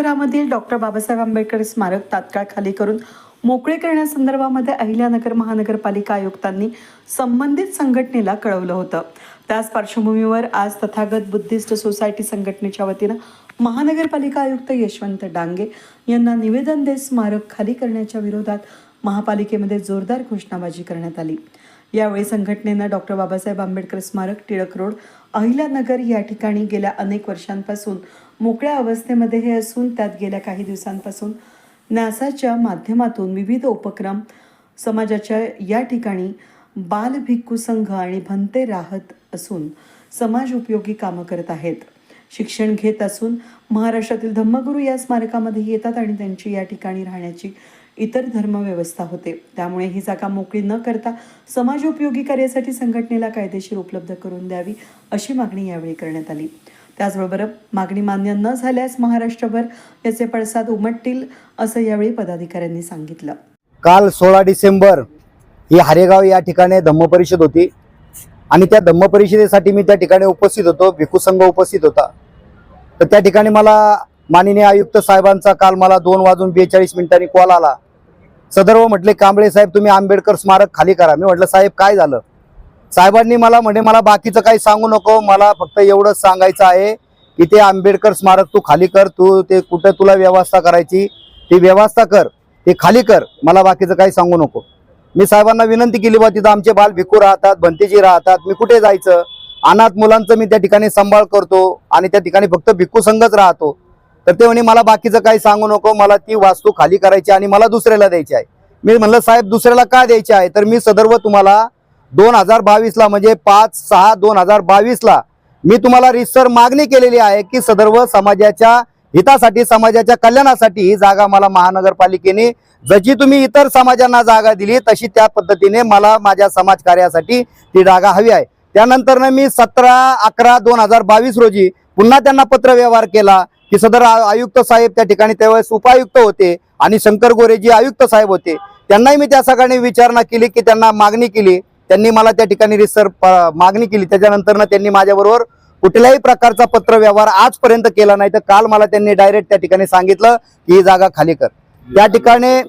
शहरामधील डॉक्टर बाबासाहेब आंबेडकर स्मारक तात्काळ खाली करून मोकळे करण्यासंदर्भामध्ये अहिल्यानगर महानगरपालिका आयुक्तांनी संबंधित संघटनेला कळवलं होतं. त्याच पार्श्वभूमीवर आज तथागत बुद्धिस्ट सोसायटी संघटनेच्या वतीनं महानगरपालिका आयुक्त यशवंत डांगे यांना निवेदन देत स्मारक खाली करण्याच्या विरोधात महापालिकेमध्ये जोरदार घोषणाबाजी करण्यात आली. यावेळी संघटनेनं डॉक्टर बाबासाहेब आंबेडकर स्मारक टिळक रोड अहिल्यानगर या ठिकाणी गेल्या अनेक वर्षांपासून मोकळ्या अवस्थेमध्ये हे असून त्यात गेल्या काही दिवसांपासून नासाच्या माध्यमातून विविध उपक्रम समाजाच्या या ठिकाणी बाल भिक्खू संघ आणि भंते राहत असून समाज उपयोगी कामं करत आहेत. शिक्षण घेत असून महाराष्ट्रातील धम्मगुरू या स्मारकामध्ये येतात आणि त्यांची या ठिकाणी राहण्याची इतर धर्मव्यवस्था होते. त्यामुळे ही जागा मोकळी न करता समाज उपयोगी कार्यासाठी संघटनेला कायदेशीर उपलब्ध करून द्यावी अशी मागणी यावेळी करण्यात आली. त्याचबरोबर मागणी मान्य न झाल्यास महाराष्ट्रभर याचे पडसाद उमटतील असं यावेळी पदाधिकाऱ्यांनी सांगितलं. काल सोळा डिसेंबर ही हरेगाव या ठिकाणी धम्म परिषद होती. आणि त्या धम्म परिषदेसाठी मी त्या ठिकाणी उपस्थित होतो. भिकू संघ उपस्थित होता. तर त्या ठिकाणी मला माननीय आयुक्त साहेबांचा काल मला दोन वाजून बेचाळीस मिनिटांनी कॉल आला. सदर्व हो म्हटले कांबळे साहेब तुम्ही आंबेडकर स्मारक खाली करा. मी म्हटलं साहेब काय झालं? साहेबांनी मला म्हणे मला बाकीचं काही सांगू नको मला फक्त एवढंच सांगायचं आहे की ते आंबेडकर स्मारक तू खाली कर तू ते कुठं तुला व्यवस्था करायची ती व्यवस्था कर ते खाली कर मला बाकीचं काही सांगू नको. मी साहेबांना विनंती केली बा तिथं आमचे बाल भिकू राहतात भंतेजी राहतात मी कुठे जायचं? अनाथ मुलांचं मी त्या ठिकाणी सांभाळ करतो आणि त्या ठिकाणी फक्त भिक्खू संघच राहतो. तर ते म्हणे मला बाकीचं काही सांगू नको मला ती वास्तू खाली करायची आणि मला दुसऱ्याला द्यायची आहे. मी म्हणलं साहेब दुसऱ्याला का द्यायची आहे? तर मी सदर्व तुम्हाला दोन हजार बावीसला म्हणजे पाच सहा दोन हजार बावीसला मी तुम्हाला रिसर मागणी केलेली आहे की सदर्व समाजाच्या हितासाठी समाजाच्या कल्याणासाठी ही जागा मला महानगरपालिकेने जशी तुम्ही इतर समाजांना जागा दिली तशी त्या पद्धतीने मला माझ्या समाज कार्यासाठी ती जागा हवी आहे. त्यानंतरनं मी सतरा अकरा दोन हजार बावीस रोजी पुन्हा त्यांना पत्रव्यवहार केला. की सदर आयुक्त साहेब त्या ठिकाणी त्यावेळेस उपायुक्त होते आणि शंकर गोरेजी आयुक्त साहेब होते त्यांनाही मी त्या सगळ्यांनी विचारणा केली की त्यांना मागणी केली. त्यांनी मला त्या ठिकाणी रिसर मागणी केली. त्याच्यानंतर त्यांनी माझ्याबरोबर कुठल्याही प्रकारचा पत्र व्यवहार आजपर्यंत केला नाही. तर काल मला त्यांनी डायरेक्ट त्या ठिकाणी सांगितलं की ही जागा खाली कर. त्या ठिकाणी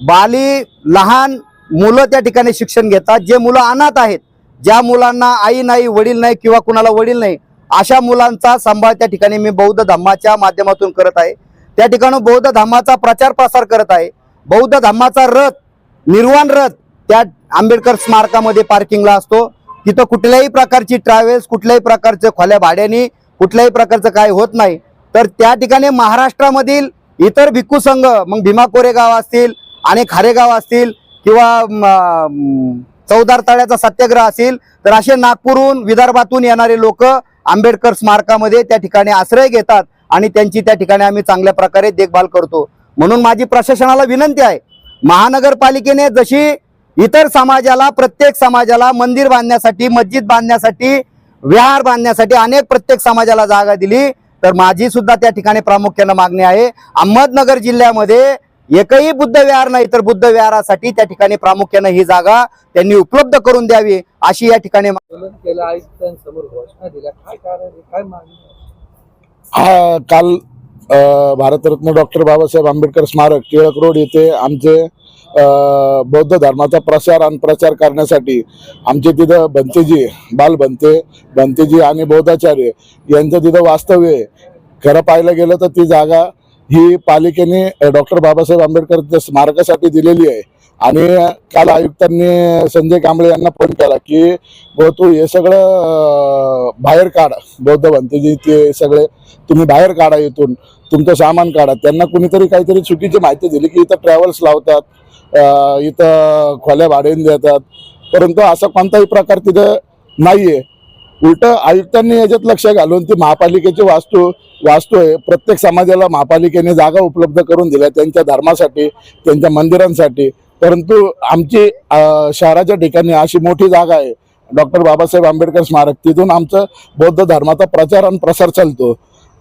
बाली लहान मुलं त्या ठिकाणी शिक्षण घेतात. जे मुलं अनाथ आहेत ज्या मुलांना आई नाही वडील नाही किंवा कुणाला वडील नाही अशा मुलांचा सांभाळ त्या ठिकाणी मी बौद्ध धम्माच्या माध्यमातून करत आहे. त्या ठिकाणी बौद्ध धम्माचा प्रचार प्रसार करत आहे. बौद्ध धम्माचा रथ निर्वाण रथ त्या आंबेडकर स्मारकामध्ये पार्किंगला असतो. तिथं कुठल्याही प्रकारची ट्रॅव्हल्स कुठल्याही प्रकारचं खोल्या भाड्याने कुठल्याही प्रकारचं काय होत नाही. तर त्या ठिकाणी महाराष्ट्रामधील इतर भिक्खू संघ मग भीमा कोरेगाव असतील आणि खारेगाव असतील किंवा चौदार तळ्याचा सत्याग्रह असेल तर असे नागपूरहून विदर्भातून येणारे लोक आंबेडकर स्मारकामध्ये त्या ठिकाणी आश्रय घेतात आणि त्यांची त्या ठिकाणी आम्ही चांगल्या प्रकारे देखभाल करतो. म्हणून माझी प्रशासनाला विनंती आहे महानगरपालिकेने जशी इतर समाजाला प्रत्येक समाजाला मंदिर बांधण्यासाठी मस्जिद बांधण्यासाठी विहार बांधण्यासाठी अनेक प्रत्येक समाजाला जागा दिली तर माझी सुद्धा त्या ठिकाणी प्रामुख्यानं मागणी आहे. अहमदनगर जिल्ह्यामध्ये एकही बुद्ध विहार नाही तर बुद्ध विहारासाठी त्या ठिकाणी प्रामुख्यानं ही जागा त्यांनी उपलब्ध करून द्यावी अशी या ठिकाणी केलं? हा भारतरत्न डॉक्टर बाबासाहेब आंबेडकर स्मारक टिळक रोड येथे आमचे अ, बौद्ध धर्माचा प्रसार आणि प्रचार करण्यासाठी आमचे तिथं भंतेजी बाल भंते भंतेजी आणि बौद्धाचार्य यांचं तिथं वास्तव्य आहे. खरं पाहायला गेलं तर ती जागा ही पालिकेने डॉक्टर बाबासाहेब आंबेडकर स्मारकासाठी दिलेली आहे. आणि काल आयुक्तांनी संजय कांबळे यांना फोन केला की भाऊ तू हे सगळं बाहेर काढ बौद्ध बनते ते सगळे. तुम्ही बाहेर काढा इथून. तुमचं सामान काढा. त्यांना कुणीतरी काहीतरी चुकीची माहिती दिली की इथं ट्रॅव्हल्स लावतात इथं खोल्या भाड्याने देतात. परंतु असा कोणताही प्रकार तिथं नाहीये. उलट आयुक्तांनी याच्यात लक्ष घालून ती महापालिकेची वास्तू वास्तू आहे. प्रत्येक समाजाला महापालिकेने जागा उपलब्ध करून दिल्या त्यांच्या धर्मासाठी त्यांच्या मंदिरांसाठी. परंतु आमची शहराच्या ठिकाणी अशी मोठी जागा आहे. डॉक्टर बाबासाहेब आंबेडकर स्मारक तिथून आमचं बौद्ध धर्माचा प्रचार आणि प्रसार चालतो.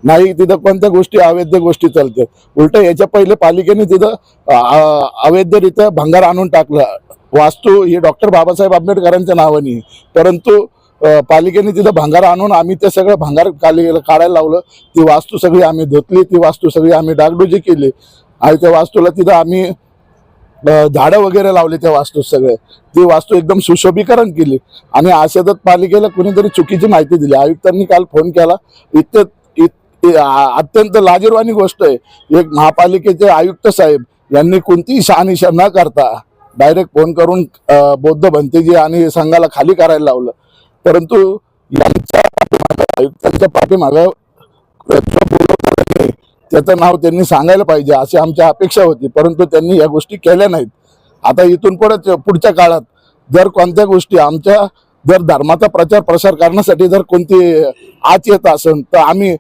नाही तिथं कोणत्या गोष्टी अवैध गोष्टी चालतात? उलट याच्या पहिले पालिकेने तिथं अवैधरित्या भंगार आणून टाकला. वास्तू ही डॉक्टर बाबासाहेब आंबेडकरांच्या नावाने. परंतु पालिकेने तिथं भांगार आणून आम्ही ते सगळं भांगार खाली काढायला लावलं. ती वास्तू सगळी आम्ही धुतली ती वास्तू सगळी आम्ही डागडुजी केली. आणि त्या वास्तूला तिथं आम्ही झाडं वगैरे लावले त्या वास्तू सगळे. ती वास्तू एकदम सुशोभीकरण केली. आणि आशेदत पालिकेला कुणीतरी चुकीची माहिती दिली. आयुक्तांनी काल फोन केला. इतके इत- अत्यंत लाजीरवाणी गोष्ट आहे. एक महापालिकेचे आयुक्त साहेब यांनी कोणतीही शहानिशा न करता डायरेक्ट फोन करून बौद्ध भंतेजी आणि संघाला खाली करायला लावलं. परंतु यांचा पाठीमागं, आयुक्तांच्या पाठीमागं त्याचं नाव त्यांनी सांगायला पाहिजे अशी आमची अपेक्षा होती. परंतु त्यांनी या गोष्टी केल्या नाहीत. आता इथून पुढे पुढच्या काळात जर कोणत्या गोष्टी आमच्या जर धर्माचा प्रचार प्रसार करण्यासाठी जर कोणती आच येत असेल तर आम्ही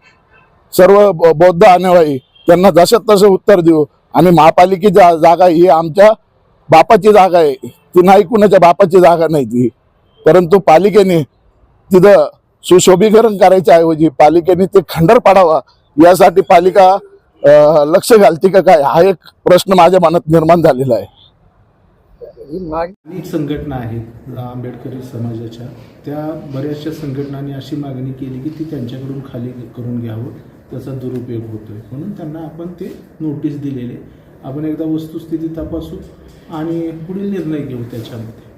सर्व बौद्ध आणेवाई त्यांना जसं तसं उत्तर देऊ. आणि महापालिकेची जा- जागा ही आमच्या बापाची जागा आहे. ती नाही कुणाच्या बापाची जागा नाही ती. परंतु पालिकेने तिथं सुशोभीकरण करायच्या ऐवजी पालिकेने ते खंडर पाडावा यासाठी पालिका लक्ष घालते का काय? हा एक प्रश्न माझ्या मनात निर्माण झालेला आहे. ही अनेक संघटना आहेत आंबेडकरी समाजाच्या. त्या बऱ्याचशा संघटनांनी अशी मागणी केली की ती त्यांच्याकडून खाली करून घ्यावं. त्याचा दुरुपयोग होतोय. म्हणून त्यांना आपण ते नोटीस दिलेले. आपण एकदा वस्तुस्थिती तपासू आणि पुढील निर्णय घेऊ त्याच्यामध्ये.